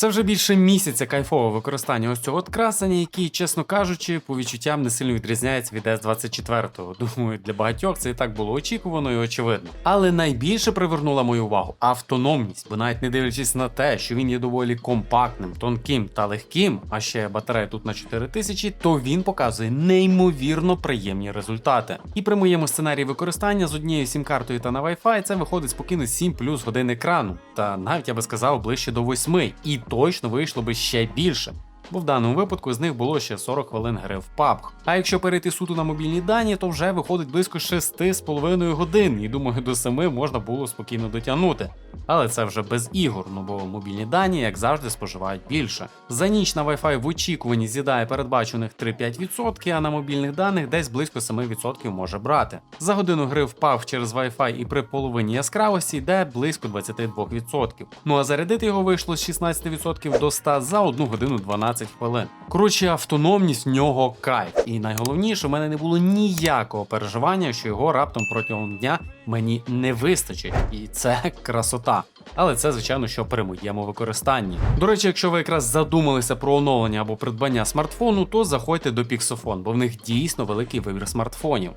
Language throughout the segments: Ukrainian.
Це вже більше місяця кайфового використання ось цього от красення, який, чесно кажучи, по відчуттям не сильно відрізняється від S24. Думаю, для багатьох це і так було очікувано і очевидно. Але найбільше привернула мою увагу автономність, бо навіть не дивлячись на те, що він є доволі компактним, тонким та легким, а ще батарея тут на 4000, то він показує неймовірно приємні результати. І при моєму сценарії використання з однією сім-картою та на Wi-Fi це виходить спокійно 7 плюс годин екрану, та навіть я би сказав ближче до 8, і точно вийшло би ще більше. Бо в даному випадку з них було ще 40 хвилин гри в PUBG. А якщо перейти суто на мобільні дані, то вже виходить близько 6,5 годин, і думаю, до 7 можна було спокійно дотягнути. Але це вже без ігор, ну бо мобільні дані, як завжди, споживають більше. За ніч на Wi-Fi в очікуванні з'їдає передбачених 3-5%, а на мобільних даних десь близько 7% може брати. За годину гри в PUBG через Wi-Fi і при половині яскравості йде близько 22%. Ну а зарядити його вийшло з 16% до 100 за 1 годину 12 хвилин. Коротше, автономність в нього кайф. І найголовніше, у мене не було ніякого переживання, що його раптом протягом дня мені не вистачить. І це красота. Але це, звичайно, що при моєму використанні. До речі, якщо ви якраз задумалися про оновлення або придбання смартфону, то заходьте до Pixofon, бо в них дійсно великий вибір смартфонів.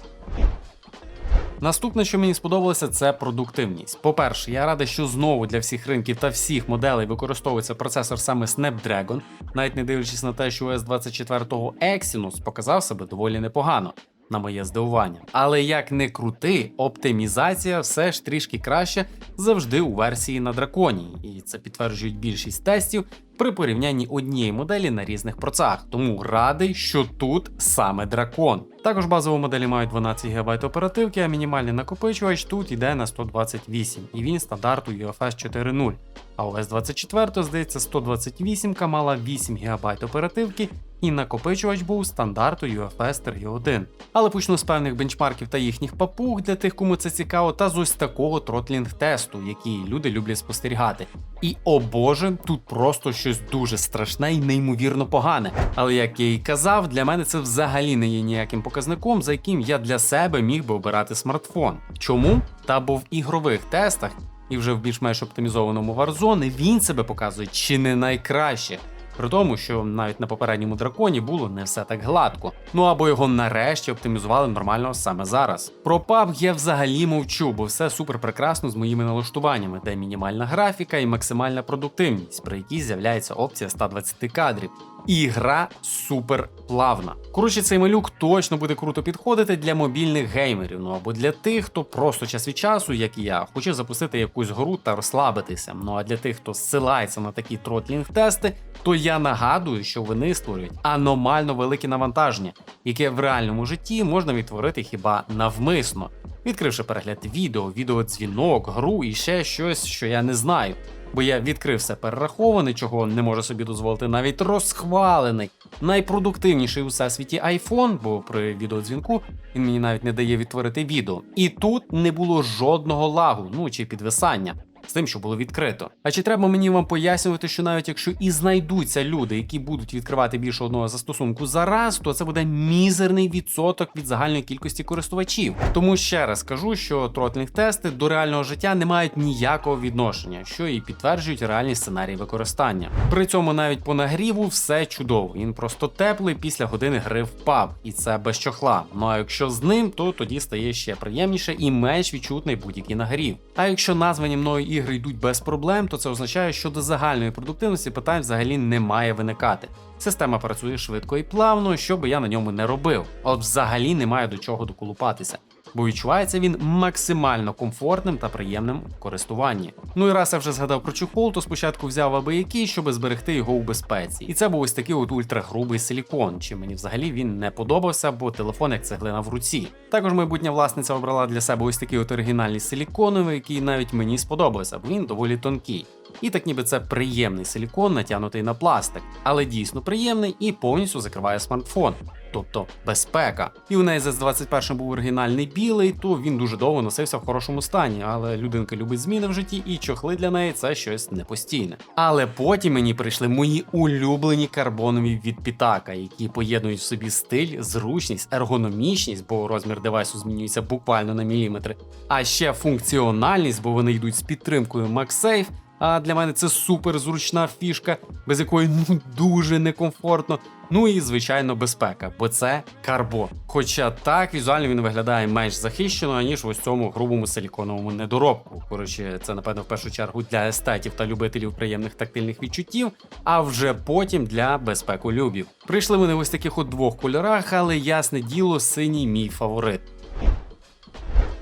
Наступне, що мені сподобалося, це продуктивність. По-перше, я радий, що знову для всіх ринків та всіх моделей використовується процесор саме Snapdragon, навіть не дивлячись на те, що os 24 Exynos показав себе доволі непогано. На моє здивування. Але як не крути, оптимізація все ж трішки краще завжди у версії на драконі, і це підтверджують більшість тестів при порівнянні однієї моделі на різних процах. Тому радий, що тут саме дракон. Також базові моделі мають 12 ГБ оперативки, а мінімальний накопичувач тут йде на 128, і він стандарту UFS 4.0. А ОС 24, здається, 128 мала 8 ГБ оперативки, і накопичувач був стандарту UFS 3.1. Але почну з певних бенчмарків та їхніх папуг для тих, кому це цікаво, та з ось такого тротлінг-тесту, який люди люблять спостерігати. І о боже, тут просто щось дуже страшне і неймовірно погане. Але як я і казав, для мене це взагалі не є ніяким показником, за яким я для себе міг би обирати смартфон. Чому? Та бо в ігрових тестах і вже в більш-менш оптимізованому Warzone він себе показує чи не найкраще. При тому, що навіть на попередньому драконі було не все так гладко. Ну або його нарешті оптимізували нормально саме зараз. Про PUBG я взагалі мовчу, бо все супер прекрасно з моїми налаштуваннями, де мінімальна графіка і максимальна продуктивність, при якій з'являється опція 120 кадрів. І гра супер плавна. Коротше, цей малюк точно буде круто підходити для мобільних геймерів, ну або для тих, хто просто час від часу, як і я, хоче запустити якусь гру та розслабитися. Ну а для тих, хто зсилається на такі тротлінг-тести, то я нагадую, що вони створюють аномально велике навантаження, яке в реальному житті можна відтворити хіба навмисно, відкривши перегляд відео, відеодзвінок, гру і ще щось, що я не знаю бо я відкрив все перерахований, чого не може собі дозволити навіть розхвалений, найпродуктивніший у всесвіті iPhone, бо при відеодзвінку він мені навіть не дає відтворити відео. І тут не було жодного лагу, ну чи підвисання з тим, що було відкрито. А чи треба мені вам пояснювати, що навіть якщо і знайдуться люди, які будуть відкривати більше одного застосунку за раз, то це буде мізерний відсоток від загальної кількості користувачів. Тому ще раз кажу, що тротлінг-тести до реального життя не мають ніякого відношення, що і підтверджують реальні сценарії використання. При цьому навіть по нагріву все чудово. Він просто теплий після години гри в паб, і це без чохла. Ну а якщо з ним, то тоді стає ще приємніше і менш відчутний будь-який нагрів. А якщо названі мною ігри йдуть без проблем, то це означає, що до загальної продуктивності питань взагалі не має виникати. Система працює швидко і плавно, що би я на ньому не робив. От взагалі немає до чого доколупатися. Бо відчувається він максимально комфортним та приємним в користуванні. Ну і раз я вже згадав про чохол, то спочатку взяв аби який, щоб зберегти його у безпеці. І це був ось такий от ультрагрубий силікон, чи мені взагалі він не подобався, бо телефон як цеглина в руці. Також майбутня власниця обрала для себе ось такий от оригінальний силіконовий, який навіть мені сподобався, бо він доволі тонкий. І так ніби це приємний силікон, натягнутий на пластик, але дійсно приємний і повністю закриває смартфон. Тобто безпека. І у неї з 21 був оригінальний білий, то він дуже довго носився в хорошому стані, але людинка любить зміни в житті, і чохли для неї це щось непостійне. Але потім мені прийшли мої улюблені карбонові від Pitaka, які поєднують в собі стиль, зручність, ергономічність, бо розмір девайсу змінюється буквально на міліметри, а ще функціональність, бо вони йдуть з підтримкою MagSafe, А для мене це супер зручна фішка, без якої ну дуже некомфортно. Ну і звичайно безпека, бо це карбон. Хоча так візуально він виглядає менш захищено, ніж ось цьому грубому силіконовому недоробку. Коротше, це напевно в першу чергу для естетів та любителів приємних тактильних відчуттів, а вже потім для безпеколюбів. Прийшли вони ось таких от двох кольорах, але ясне діло, синій мій фаворит.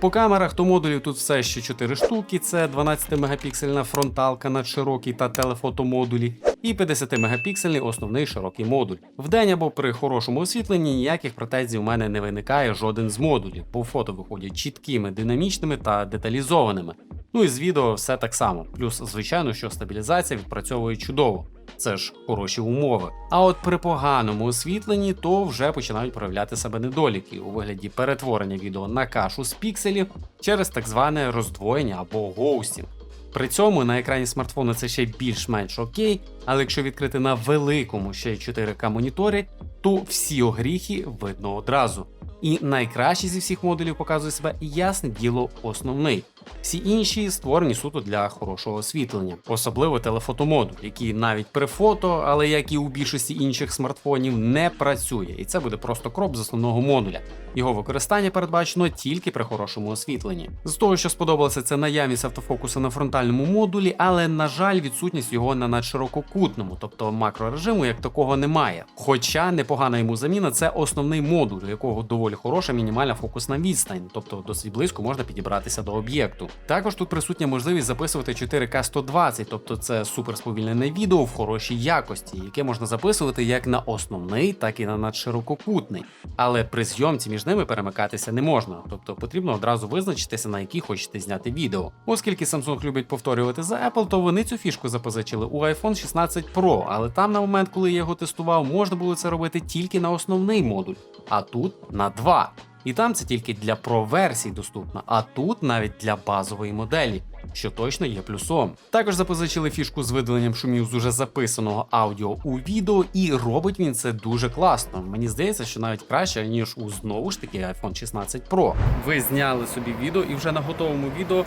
По камерах то модулів тут все ще 4 штуки: це 12-мегапіксельна фронталка надширокий та телефотомодулі, і 50-мегапіксельний основний широкий модуль. Вдень або при хорошому освітленні ніяких претензій у мене не виникає жоден з модулів, бо фото виходять чіткими, динамічними та деталізованими. Ну і з відео все так само. Плюс, звичайно, що стабілізація відпрацьовує чудово. Це ж хороші умови. А от при поганому освітленні то вже починають проявляти себе недоліки у вигляді перетворення відео на кашу з пікселів через так зване роздвоєння або гоустінг. При цьому на екрані смартфона це ще більш-менш окей, але якщо відкрити на великому ще й 4К моніторі, то всі огріхи видно одразу. І найкраще зі всіх модулів показує себе ясне діло основний. Всі інші створені суто для хорошого освітлення, особливо телефотомодуль, який навіть при фото, але як і у більшості інших смартфонів, не працює, і це буде просто кроп з основного модуля. Його використання передбачено тільки при хорошому освітленні. З того, що сподобалося, це наявність автофокуса на фронтальному модулі, але на жаль, відсутність його на надширококутному, тобто макрорежиму як такого немає. Хоча непогана йому заміна це основний модуль, у якого доволі хороша мінімальна фокусна відстань, тобто досить близько можна підібратися до об'єкту. Також тут присутня можливість записувати 4К 120, тобто це суперсповільнене відео в хорошій якості, яке можна записувати як на основний, так і на надширококутний. Але при зйомці між ними перемикатися не можна, тобто потрібно одразу визначитися, на які хочете зняти відео. Оскільки Samsung любить повторювати за Apple, то вони цю фішку запозичили у iPhone 16 Pro, але там на момент, коли я його тестував, можна було це робити тільки на основний модуль, а тут на два. І там це тільки для Pro версій доступно, а тут навіть для базової моделі, що точно є плюсом. Також запозичили фішку з видаленням шумів з уже записаного аудіо у відео, і робить він це дуже класно. Мені здається, що навіть краще, ніж у знову ж таки iPhone 16 Pro. Ви зняли собі відео і вже на готовому відео.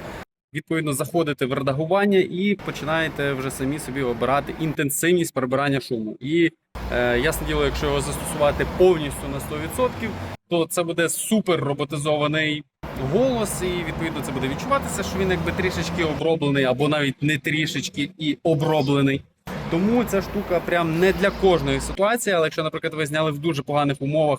Відповідно, заходите в редагування і починаєте вже самі собі обирати інтенсивність перебирання шуму. І ясне діло, якщо його застосувати повністю на 100%, то це буде супер роботизований голос, і відповідно це буде відчуватися, що він якби трішечки оброблений, або навіть не трішечки і оброблений. Тому ця штука прям не для кожної ситуації, але якщо, наприклад, ви зняли в дуже поганих умовах,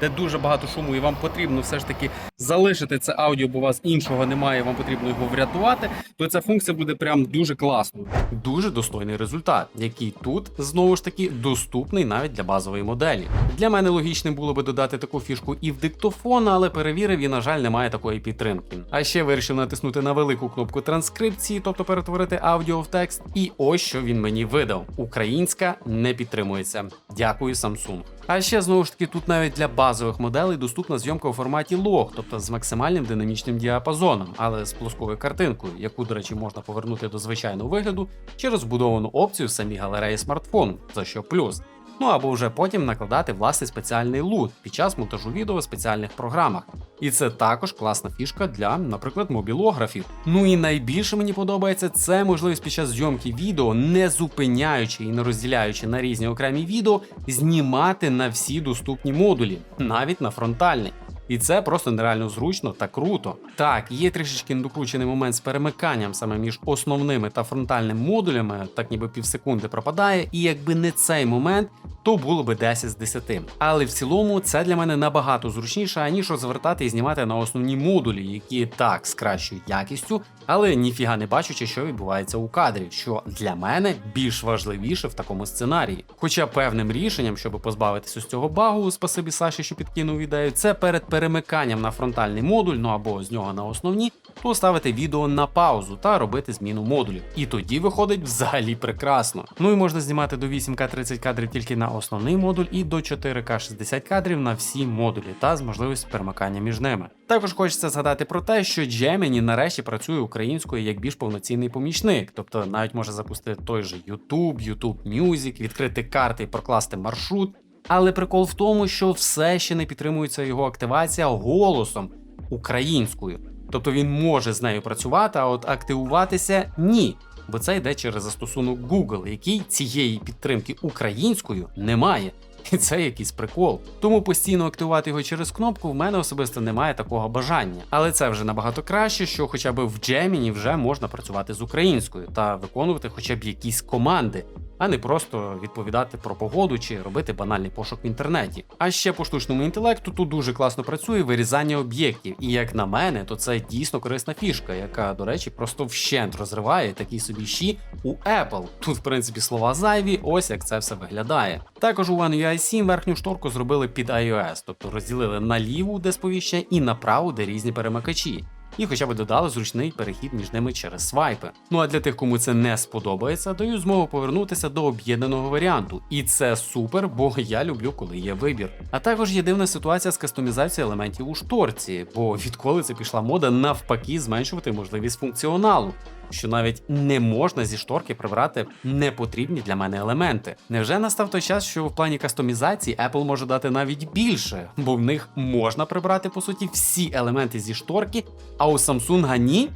де дуже багато шуму, і вам потрібно все ж таки залишити це аудіо, бо у вас іншого немає, вам потрібно його врятувати, то ця функція буде прям дуже класною. Дуже достойний результат, який тут знову ж таки доступний навіть для базової моделі. Для мене логічним було би додати таку фішку і в диктофон, але перевірив і, на жаль, немає такої підтримки. А ще вирішив натиснути на велику кнопку транскрипції, тобто перетворити аудіо в текст. І ось що він мені видав: українська не підтримується. Дякую, Samsung. А ще знову ж таки тут навіть для базових моделей доступна зйомка у форматі лог, тобто з максимальним динамічним діапазоном, але з плоскою картинкою, яку, до речі, можна повернути до звичайного вигляду через вбудовану опцію в самій галереї смартфону, за що плюс. Ну або вже потім накладати власний спеціальний лут під час монтажу відео в спеціальних програмах. І це також класна фішка для, наприклад, мобілографів. Ну і найбільше мені подобається це можливість під час зйомки відео, не зупиняючи і не розділяючи на різні окремі відео, знімати на всі доступні модулі, навіть на фронтальний. І це просто нереально зручно та круто. Так, є трішечки недокручений момент з перемиканням саме між основними та фронтальними модулями, так ніби півсекунди пропадає, і якби не цей момент, то було би 10 з 10. Але в цілому це для мене набагато зручніше, аніж розвертати і знімати на основні модулі, які так з кращою якістю, але ніфіга не бачучи, що відбувається у кадрі, що для мене більш важливіше в такому сценарії. Хоча певним рішенням, щоб позбавитися з цього багу, спасибі Саші, що підкинув ідею, це перед перемиканням на фронтальний модуль, ну або з нього на основні, то ставити відео на паузу та робити зміну модулів. І тоді виходить взагалі прекрасно. Ну і можна знімати до 8К 30 кадрів тільки на основний модуль і до 4К 60 кадрів на всі модулі та з можливістю перемикання між ними. Також хочеться згадати про те, що Gemini нарешті працює українською як більш повноцінний помічник, тобто навіть може запустити той же YouTube, YouTube Music, відкрити карти і прокласти маршрут. Але прикол в тому, що все ще не підтримується його активація голосом українською. Тобто він може з нею працювати, а от активуватися ні. бо це йде через застосунок Google, який цієї підтримки українською не має. І це якийсь прикол. Тому постійно активувати його через кнопку в мене особисто немає такого бажання. Але це вже набагато краще, що хоча б в Gemini вже можна працювати з українською та виконувати хоча б якісь команди, а не просто відповідати про погоду чи робити банальний пошук в інтернеті. А ще по штучному інтелекту тут дуже класно працює вирізання об'єктів, і як на мене, то це дійсно корисна фішка, яка, до речі, просто вщент розриває такі собі щі у Apple. Тут, в принципі, слова зайві, ось як це все виглядає. Також у One UI 7 верхню шторку зробили під iOS, тобто розділили на ліву, де сповіщення, і на праву, де різні перемикачі і хоча б додали зручний перехід між ними через свайпи. Ну а для тих, кому це не сподобається, даю змогу повернутися до об'єднаного варіанту. І це супер, бо я люблю, коли є вибір. А також є дивна ситуація з кастомізацією елементів у шторці, бо відколи це пішла мода навпаки зменшувати можливість функціоналу. Що навіть не можна зі шторки прибрати непотрібні для мене елементи. Невже настав той час, що в плані кастомізації Apple може дати навіть більше, бо в них можна прибрати по суті всі елементи зі шторки, а у Samsung ні?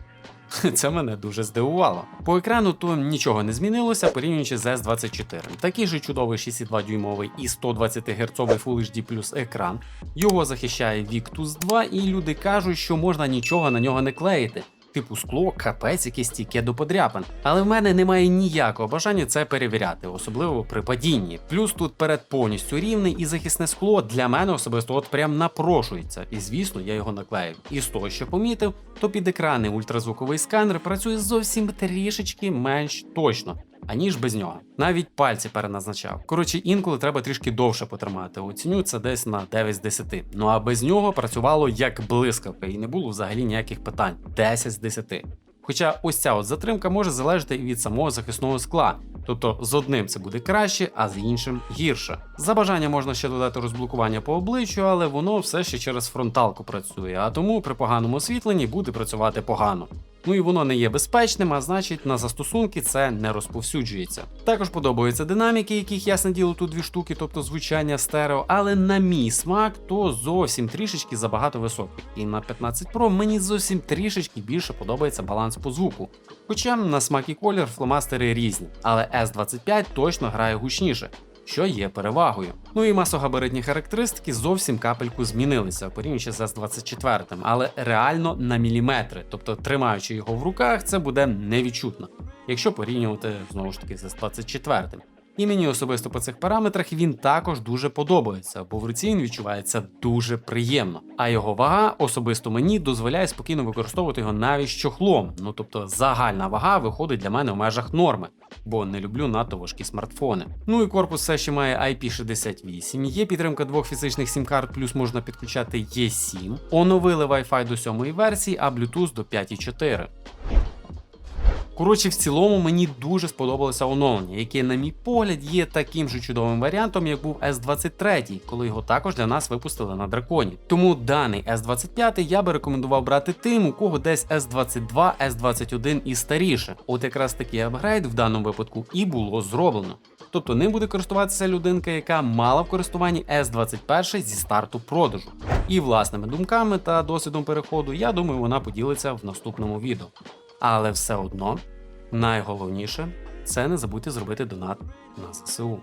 Це мене дуже здивувало. По екрану то нічого не змінилося, порівнюючи з S24. Такий же чудовий 6,2 дюймовий і 120 Гц Full HD Plus екран. Його захищає Victus 2, і люди кажуть, що можна нічого на нього не клеїти. Типу скло, капець, якесь стійке до подряпин. Але в мене немає ніякого бажання це перевіряти, особливо при падінні. Плюс тут перед повністю рівний і захисне скло для мене особисто от прям напрошується. І звісно, я його наклеїв. І з того, що помітив, то під екрани ультразвуковий сканер працює зовсім трішечки менш точно. Аніж без нього. Навіть пальці переназначав. Коротше, інколи треба трішки довше потримати. Оціню це десь на 9 з 10. Ну а без нього працювало як блискавка, і не було взагалі ніяких питань. 10 з 10. Хоча ось ця от затримка може залежати і від самого захисного скла. Тобто з одним це буде краще, а з іншим гірше. За бажання можна ще додати розблокування по обличчю, але воно все ще через фронталку працює, а тому при поганому освітленні буде працювати погано. Ну і воно не є безпечним, а значить на застосунки це не розповсюджується. Також подобаються динаміки, яких ясне діло тут дві штуки, тобто звучання стерео, але на мій смак то зовсім трішечки забагато високий. І на 15 Pro мені зовсім трішечки більше подобається баланс по звуку. Хоча на смак і колір фломастери різні, але S25 точно грає гучніше. Що є перевагою. Ну і масогабаритні характеристики зовсім капельку змінилися порівнюючи з S24, але реально на міліметри, тобто тримаючи його в руках, це буде невідчутно, якщо порівнювати знову ж таки з S24. І мені особисто по цих параметрах він також дуже подобається, бо в руці він відчувається дуже приємно. А його вага особисто мені дозволяє спокійно використовувати його навіть чохлом. Ну тобто загальна вага виходить для мене в межах норми, бо не люблю надто важкі смартфони. Ну і корпус все ще має IP68, є підтримка двох фізичних сім-карт, плюс можна підключати E7, оновили Wi-Fi до 7 версії, а Bluetooth до 5.4. Коротше, в цілому мені дуже сподобалося оновлення, яке, на мій погляд, є таким же чудовим варіантом, як був S23, коли його також для нас випустили на драконі. Тому даний S25 я би рекомендував брати тим, у кого десь S22, S21 і старіше. От якраз такий апгрейд в даному випадку і було зроблено. Тобто ним буде користуватися людинка, яка мала в користуванні S21 зі старту продажу. І власними думками та досвідом переходу, я думаю, вона поділиться в наступному відео. Але все одно найголовніше це не забудьте зробити донат на ЗСУ.